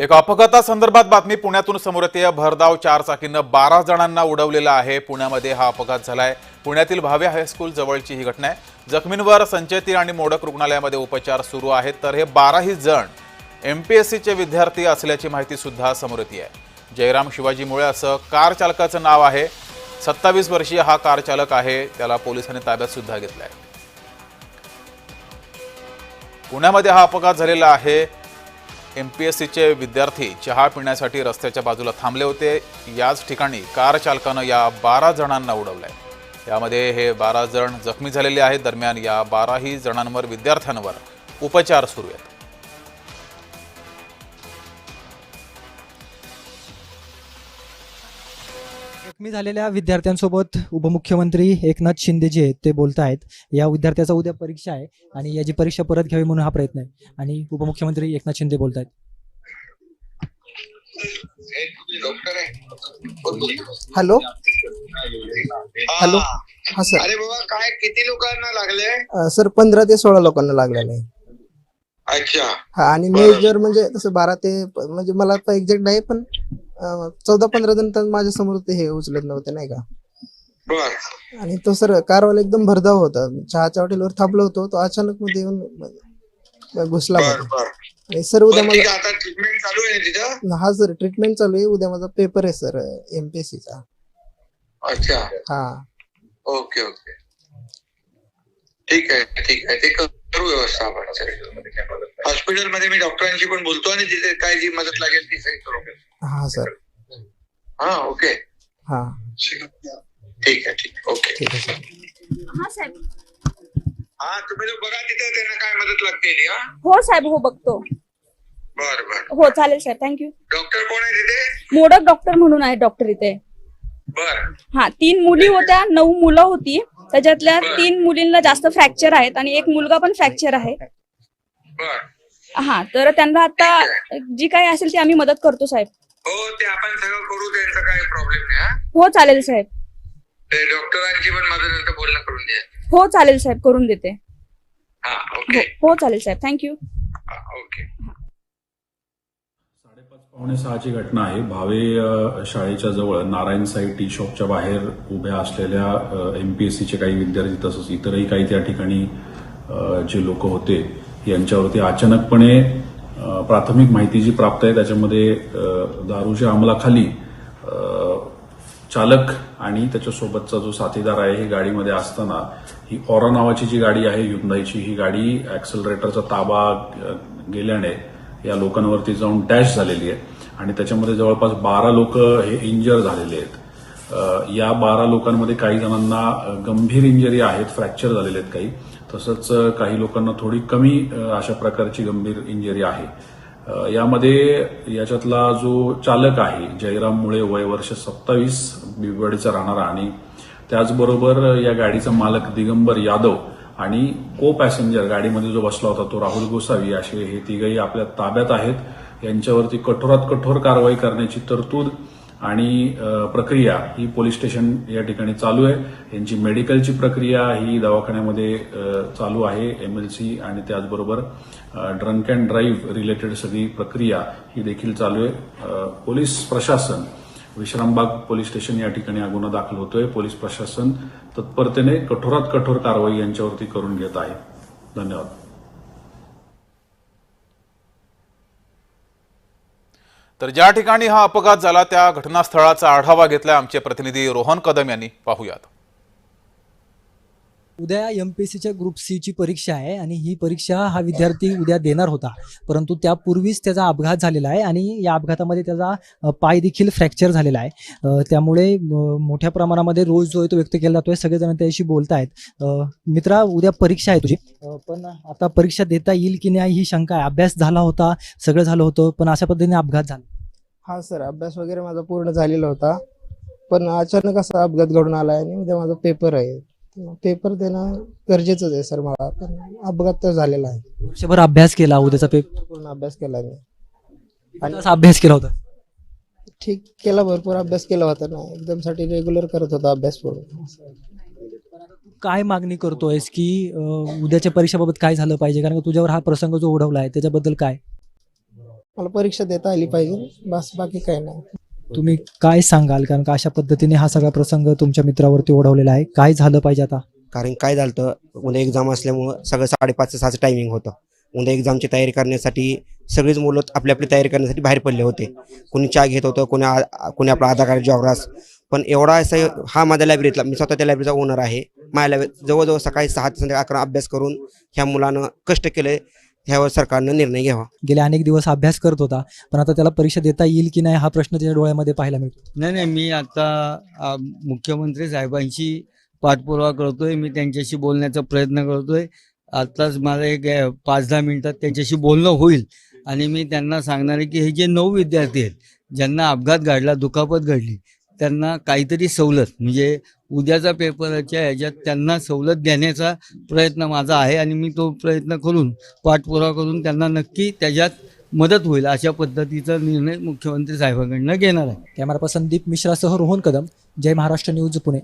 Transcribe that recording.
एक अपघातासंदर्भात बातमी पुण्यातून समोर येते. भरधाव चारचाकीनं बारा जणांना उडवलेला आहे. पुण्यामध्ये हा अपघात झालाय. पुण्यातील भावे हायस्कूल जवळची ही घटना आहे. जखमींवर संचेती आणि मोडक रुग्णालयामध्ये उपचार सुरू आहेत. तर हे बाराही जण एम पी एस सीचे विद्यार्थी असल्याची माहिती सुद्धा समोर येते. आहे जयराम शिवाजी मुळे असं कार चालकाचं नाव आहे. सत्तावीस वर्षीय हा कार चालक आहे. त्याला पोलिसांनी ताब्यात सुद्धा घेतलाय. पुण्यामध्ये हा अपघात झालेला आहे. एम पी एस सीचे विद्यार्थी चहा पिण्यासाठी रस्त्याच्या बाजूला थांबले होते. याच ठिकाणी कार चालकानं या बारा जणांना उडवलंय. यामध्ये हे बारा जण जखमी झालेले आहेत. दरम्यान या बाराही जणांवर विद्यार्थ्यांवर उपचार सुरू आहेत. जखमी झालेल्या विद्यार्थ्यांसोबत उपमुख्यमंत्री एकनाथ शिंदे जे आहेत ते बोलत आहेत या विद्यार्थ्याचा उद्या परीक्षा आहे आणि याची परीक्षा परत घ्यावी म्हणून हा प्रयत्न आहे. आणि उपमुख्यमंत्री एकनाथ शिंदे बोलत आहेत हॅलो? हॅलो? हा. सर. अरे बाबा काय किती लोकांना लागले सर पंधरा ते सोळा लोकांना लागलेलं आहे. अच्छा. हा आणि. मेजर म्हणजे तसं बारा ते म्हणजे मला आता एक्झॅक्ट आहे पण चौदा पंधरा जण तर माझ्यासमोर ते हे उचलत नव्हते नाही का? आणि तो सर कारवाला एकदम भरधाव होता. चहाच्या हॉटेलवर थांबलो होतो तो अचानक मध्ये येऊन घुसला आणि सर उद्या माझा ट्रीटमेंट चालू आहे हा सर ट्रीटमेंट चालू आहे. उद्या माझा पेपर आहे सर एमपीएससी चा. अच्छा. हा. Okay okay. ठीक आहे ठीक आहे. ते व्यवस्था हॉस्पिटलमध्ये मी डॉक्टरांशी पण बोलतो आणि तिथे काय जी मदत लागेल ती सगळी करू हा सर. हा ओके. हा. ठीक आहे ठीक आहे. ओके. ठीक आहे सर. हा साहेब. हा तुम्ही लोक बघा तिथे त्यांना काय मदत लागते ती, हा? हो साहेब हो बघतो. बर बर. हो चालेल साहेब. थँक्यू डॉक्टर कोण आहे तिथे? मोडक डॉक्टर म्हणून आहे डॉक्टर इथे. बर. हा तीन मुली होत्या नऊ मुलं होती. त्याच्यातल्या तीन मुलींना जास्त फ्रॅक्चर आहेत आणि एक मुलगा पण फ्रॅक्चर आहे. हा तर त्यांना आता जी काही असेल ती आम्ही मदत करतो साहेब. हो ते आपण सगळं करू त्यांचा काही प्रॉब्लेम नाही हा. हो चालेल साहेब. ते डॉक्टरांची पण माझं नंतर बोलणं करून द्या हो चालेल साहेब करून देते. हा हो हो चालेल साहेब. थँक्यू ओके पावणे सहाची घटना आहे. भावे शाळेच्या जवळ नारायण साई टी शॉपच्या बाहेर उभ्या असलेल्या एमपीएससीचे काही विद्यार्थी तसंच इतरही काही त्या ठिकाणी जे लोक होते यांच्यावरती अचानकपणे प्राथमिक माहिती जी प्राप्त आहे त्याच्यामध्ये दारूच्या अंमलाखाली चालक आणि त्याच्यासोबतचा जो साथीदार आहे ही गाडीमध्ये असताना ही ऑरा नावाची जी गाडी आहे युंदाईची ही गाडी ऍक्सलरेटरचा ताबा गेल्याने या लोकांवरती जाऊन डॅश झालेली आहे. आणि त्याच्यामध्ये जवळपास बारा लोक हे इंजर झालेले आहेत. या बारा लोकांमध्ये काही जणांना गंभीर इंजरी आहेत फ्रॅक्चर झालेले आहेत काही. तसंच काही लोकांना थोडी कमी अशा प्रकारची गंभीर इंजरी आहे. यामध्ये याच्यातला जो चालक आहे जयराम मुळे वय वर्ष सत्तावीस बिबडीचा राहणारा आणि त्याचबरोबर या गाडीचा मालक दिगंबर यादव आणि को पॅसेंजर गाडीमध्ये जो बसला होता तो राहुल गोसावी असे हे तिघही आपल्या ताब्यात आहेत. यांच्यावरती कठोरात कठोर कारवाई करण्याची तरतूद आणि प्रक्रिया ही पोलीस स्टेशन या ठिकाणी चालू आहे. यांची मेडिकलची प्रक्रिया ही दवाखान्यामध्ये चालू आहे. एमएलसी आणि त्याचबरोबर ड्रंक अँड ड्राईव्ह रिलेटेड सगळी प्रक्रिया ही देखील चालू आहे. पोलीस प्रशासन विश्रामबाग पोलीस स्टेशन या ठिकाणी हा गुन्हा दाखल होतोय. पोलीस प्रशासन तत्परतेने कठोरात कठोर कारवाई यांच्यावरती करून घेत आहे. धन्यवाद. तर ज्या ठिकाणी हा अपघात झाला त्या घटनास्थळाचा आढावा घेतलाय आमचे प्रतिनिधी रोहन कदम यांनी. पाहूयात. उद्या एम पी एस सीच्या ग्रुप सी ची परीक्षा आहे आणि ही परीक्षा हा विद्यार्थी उद्या देणार होता. परंतु त्यापूर्वीच त्याचा अपघात झालेला आहे आणि या अपघातामध्ये त्याचा पाय देखील फ्रॅक्चर झालेला आहे. त्यामुळे मोठ्या प्रमाणामध्ये रोज जो आहे तो व्यक्त केला जातोय. सगळेजण त्याशी बोलतायत. आहेत मित्रा उद्या परीक्षा आहे तुझी. पण आता परीक्षा देता येईल की नाही ही शंका आहे. अभ्यास झाला होता सगळं झालं होतं पण अशा पद्धतीने अपघात झाला. हा सर अभ्यास वगैरे माझा पूर्ण झालेला होता. पण अचानक असा अपघात घडून आला आणि उद्या माझा पेपर आहे. पेपर देणं गरजेचंच आहे सर मला पण अपघात तर झालेला आहे. वर्षभर अभ्यास केला उद्याचा पेपर पूर्ण अभ्यास केला मी. असा अभ्यास केला होता? ठीक केला भरपूर अभ्यास केला होता ना. एकदम साठी रेग्युलर करत होता अभ्यास पूर्ण. काय मागणी करतोयस की अं, उद्याच्या परीक्षेबाबत काय झालं पाहिजे? कारण का तुझ्यावर हा प्रसंग जो ओढवला आहे त्याच्याबद्दल काय? मला परीक्षा देता आली पाहिजे बस बाकी काही नाही. तुम्ही काय सांगाल? कारण का अशा पद्धतीने हा सगळा प्रसंग तुमच्या मित्रावरती ओढवलेला आहे. काय झालं पाहिजे आता? कारण काय झालं तर उद्या एक्झाम असल्यामुळं सगळं साडेपाच सहाचं टायमिंग होतं. उद्या एक्झामची तयारी करण्यासाठी सगळीच मुलं आपली आपली तयारी करण्यासाठी बाहेर पडले होते. कोणी चहा घेत होतं कोणी आ- कोणी आपला आधार कार्ड जॉग्रास पण एवढा असं हा माझ्या लायब्ररीतला मी स्वतः त्या लायब्ररीचा ओनर आहे. माझ्या लायब्ररी जवळजवळ सकाळी सहा ते संध्याकाळी अकरा अभ्यास करून ह्या मुलानं कष्ट केले. ह्यावर सरकारनं निर्णय घ्यावा. गेले अनेक दिवस अभ्यास करत होता पण आता त्याला परीक्षा देता येईल की नाही हा प्रश्न त्याच्या डोळ्यामध्ये पाहायला मिळतो. नाही नाही मी आता आ, मुख्यमंत्री साहेबांशी पाठपुरावा करतोय मी त्यांच्याशी बोलण्याचा प्रयत्न करतोय. आत्ताच मला एक अ, पाच दहा मिनिटात त्यांच्याशी बोलणं होईल आणि मी त्यांना सांगणार आहे की हे जे नऊ विद्यार्थी आहेत ज्यांना अपघात घडला दुखापत घडली त्यांना काहीतरी सवलत म्हणजे उद्याचा पेपरच्या ह्याच्यात त्यांना सवलत देण्याचा प्रयत्न माझा आहे आणि मी तो प्रयत्न करून पाठपुरावा करून त्यांना नक्की त्याच्यात मदत होईल अशा पद्धतीचा निर्णय मुख्यमंत्री साहेबांकडनं घेणार आहे. कॅमेरा पर्सन दीप मिश्रासह रोहन कदम जय महाराष्ट्र न्यूज पुणे.